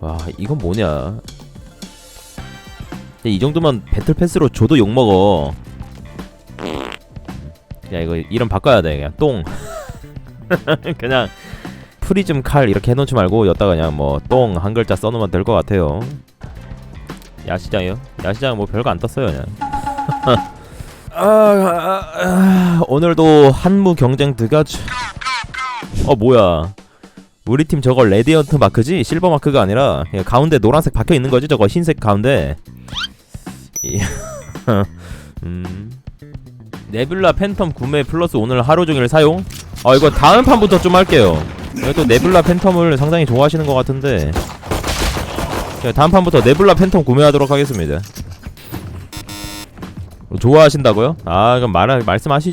와 이건 뭐냐? 이 정도면 배틀 패스로 줘도 욕먹어. 야 이거 이름 바꿔야 돼 그냥. 똥. 그냥 프리즘 칼 이렇게 해놓지 말고 여기다가 그냥 뭐 똥 한 글자 써놓으면 될 것 같아요. 야시장이요? 야시장 뭐 별거 안 떴어요 그냥. 아, 아, 아, 오늘도 한무 경쟁 드가지 어 뭐야 우리 팀 저거 레디언트 마크지? 실버 마크가 아니라 가운데 노란색 박혀 있는 거지 저거 흰색 가운데 이- 음 네뷸라 팬텀 구매 플러스 오늘 하루 종일 사용? 아 이거 다음 판부터 좀 할게요 또 네뷸라 팬텀을 상당히 좋아하시는 것 같은데 자, 다음 판부터 네뷸라 팬텀 구매하도록 하겠습니다 좋아하신다고요? 아 그럼 말 말씀하시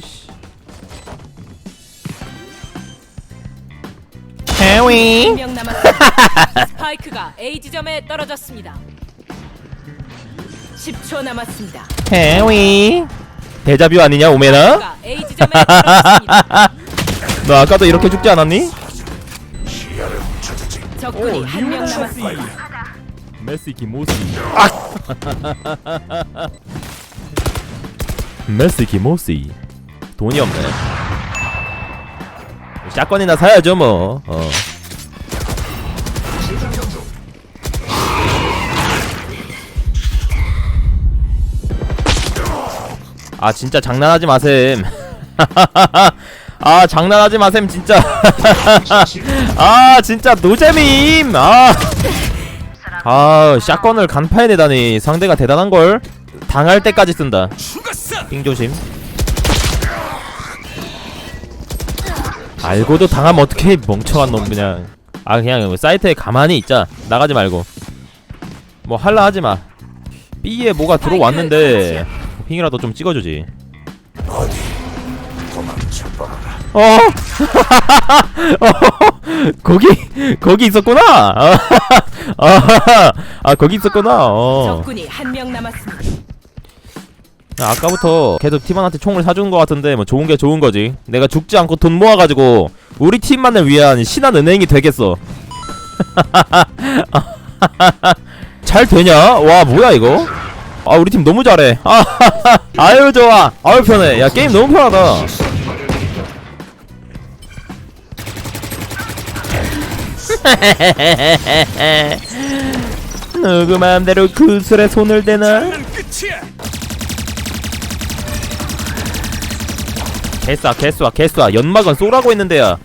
명 남았습니다. 스파이크가 A 지점에 떨어졌습니다. 10초 남았습니다. 해위 데자뷰 아니냐 오메나? 스파이크가 A 지점에 떨어졌습니다. 너 아까도 이렇게 죽지 않았니? 적군이 한 명 남았습니다. 메시 기모시 메시 기모시 돈이 없네 샷건이나 사야죠 뭐 어. 아 진짜 장난하지 마셈 아 장난하지 마셈 진짜 아 진짜 노잼임 아 아, 샷건을 간파해 내다니 상대가 대단한 걸. 당할 때까지 쓴다. 빙 조심. 알고도 당하면 어떻게 멍청한 놈 그냥. 아 그냥 사이트에 가만히 있자. 나가지 말고. 뭐 할라 하지 마. B에 뭐가 들어왔는데 핑이라도 좀 찍어주지. 어? 어? 거기 거기 있었구나. 아, 아, 아 거기 있었구나. 어. 적군이 한 명 남았습니다. 야, 아까부터 계속 팀원한테 총을 사주는 것 같은데 뭐 좋은 게 좋은 거지. 내가 죽지 않고 돈 모아가지고 우리 팀만을 위한 신한 은행이 되겠어. 잘 되냐? 와 뭐야 이거? 아 우리 팀 너무 잘해. 아, 아유 좋아. 아유 편해. 야 게임 너무 편하다. 누구 마음대로 그 술에 손을 대나? 개쏴 개쏴 개쏴 연막은 쏘라고 했는데야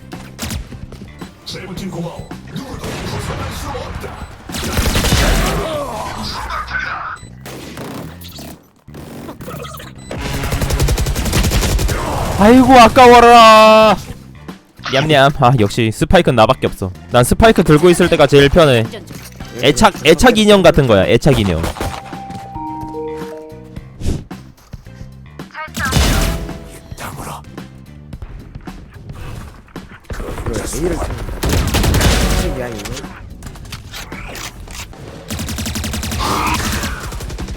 아이고 아까워라. 냠냠. 아 역시 스파이크는 나밖에 없어. 난 스파이크 들고 있을 때가 제일 편해. 애착 애착 인형 같은 거야. 애착 인형 A를 치는 야 이거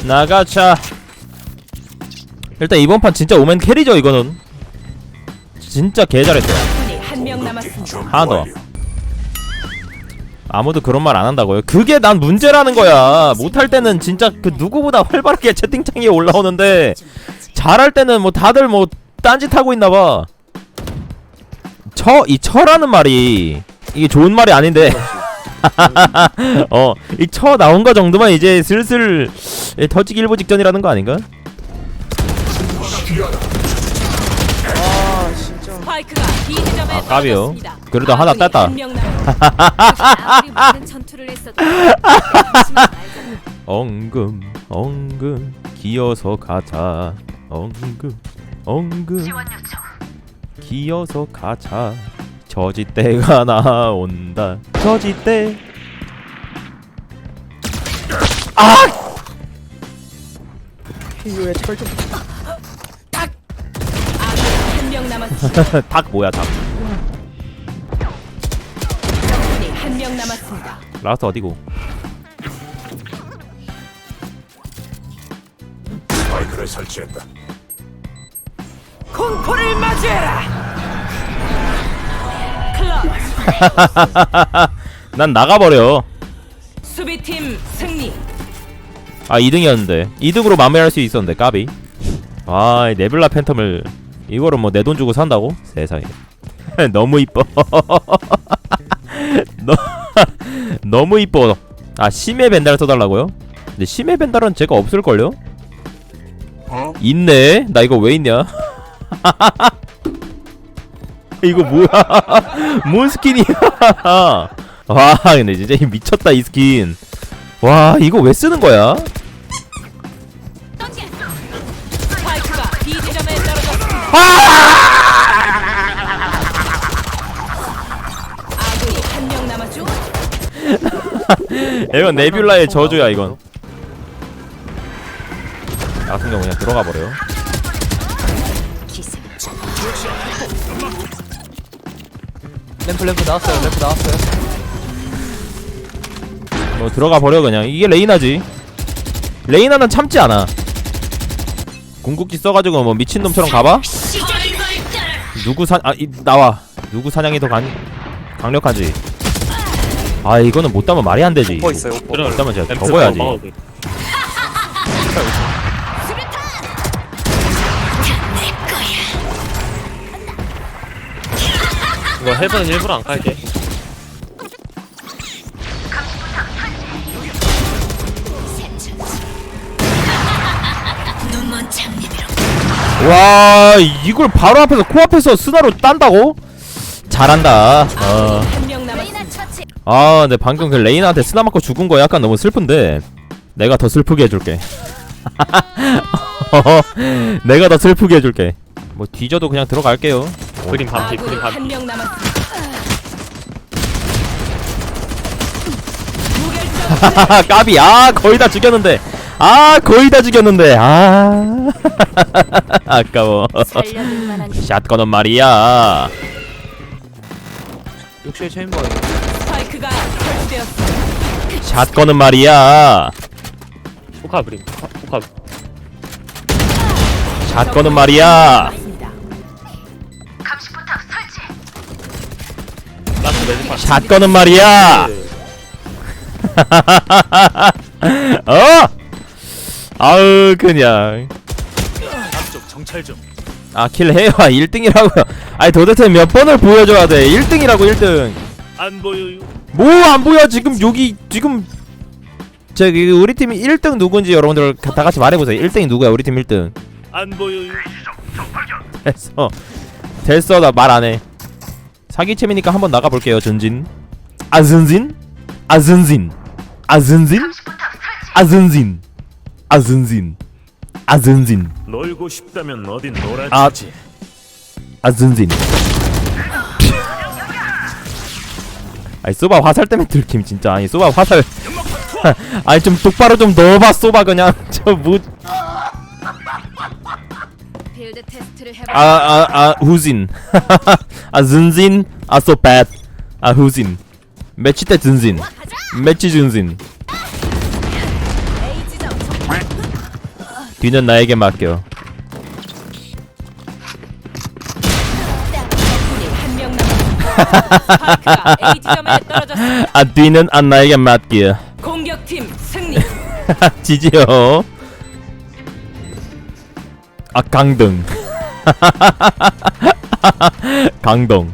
나가자. 일단 이번 판 진짜 오멘 캐리죠 이거는. 진짜 개 잘했어 적군이 한 명 남았습니다. 하나 더. 아무도 그런 말 안 한다고요? 그게 난 문제라는 거야. 못할 때는 진짜 그 누구보다 활발하게 채팅창에 올라오는데 잘할 때는 뭐 다들 뭐 딴짓 하고 있나봐 처 이 처라는 말이 이게 좋은 말이 아닌데 어이 처 나온 거 정도만 이제 슬슬 예, 터지기 일보 직전이라는 거 아닌가? 아 진짜 스파이크가 B 지점에 아, 까비요. 그래도 하나 땄다. 엉금 엉금 기어서 가자 엉금 엉금. 기어서 가자. 저지대가 나온다. 저지대. 한명 남았습니다. 닭 뭐야 닭? 적군이 한 명 남았습니다. 라스트 어디고? 스파이크를 설치했다. 공포를 맞이해라. 클럽 난 나가버려 수비 수비팀 승리. 아 2등이었는데 2등으로 마무리할 수 있었는데 까비 아 이 네블라 팬텀을 이거를 뭐 내 돈 주고 산다고? 세상에 너무 이뻐 너, 너무 이뻐 아 심해 벤달 써달라고요? 근데 심해 벤달은 제가 없을걸요? 어? 있네 나 이거 왜 있냐 이거 뭐야 뭔 스킨이야 와 근데 진짜 미쳤다 이 스킨 와 이거 왜 쓰는 거야? 남았죠. 이건 네뷸라의 저주야 이건 같은 경우 그냥 들어가 버려요. 램프 램프 나왔어요 램프 나왔어요. 뭐 들어가 버려 그냥. 이게 레이나지. 레이나는 참지 않아. 궁극기 써가지고 뭐 미친놈처럼 가봐? 누구 사.. 아 이, 나와. 누구 사냥이 더 강, 강력하지? 아 이거는 못 따면 말이 안 되지. 오퍼 있어요 오퍼. 못 따면 제가 램프 접어야지 이거 해븐은 일부러 안 깔게. 와 이걸 바로 앞에서 코앞에서 스나로 딴다고? 잘한다 어. 아 근데 방금 그 레이나한테 스나 맞고 죽은 거 약간 너무 슬픈데 내가 더 슬프게 해줄게 내가 더 슬프게 해줄게 뭐 뒤져도 그냥 들어갈게요 그림 반피 그림 반피 한명 남았습니다. 무결점 까비. 아 거의 다 죽였는데. 아 거의 다 죽였는데. 아. 아까워. 살려둘 만한 샷건은 말이야. 욕실 체인버예요. 스파이크가 설치되었습니다. 샷건은 말이야. 포카 그림. 포카. 샷건은 말이야 라스 샷건은 말이야. 어? 아우 그냥. 앞쪽 정찰 중. 아킬 해요? 1등이라고요? 아니 도대체 몇 번을 보여줘야 돼? 1등이라고 1등. 안 보여요. 뭐 안 보여? 지금 여기 지금. 저기 우리 팀이 1등 누군지 여러분들 다 같이 말해보세요. 1등이 누구야? 우리 팀 1등. 안 보여요. 됐어. 됐어. 나 말 안해 사기챔이니까 한번 나가볼게요 전진. 아즌진? 아즌진. 아즌진? 아즌진. 아즌진. 아즌진. 놀고 싶다면 어딘 아 놀아주지. 아즌진. 아니 소바 화살 때문에 들킴 진짜. 아니 소바 화살. 아니 좀 똑바로 좀 넣어봐 소바 그냥. 저뭐 빌드 테스트를 해봐. 아, 아, 아, 후진. 아, 준진. 아, so bad. 아, 후진. 매치 때 준진. 매치 준진. A 지점. 뒤는 나에게 맡겨. 한명 남았습니다. 스파이크가 A 지점에 떨어졌습니다. 아, 뒤는 안 나에게 맡겨. 공격팀 승리. 지지요. 아, 강등. 강동.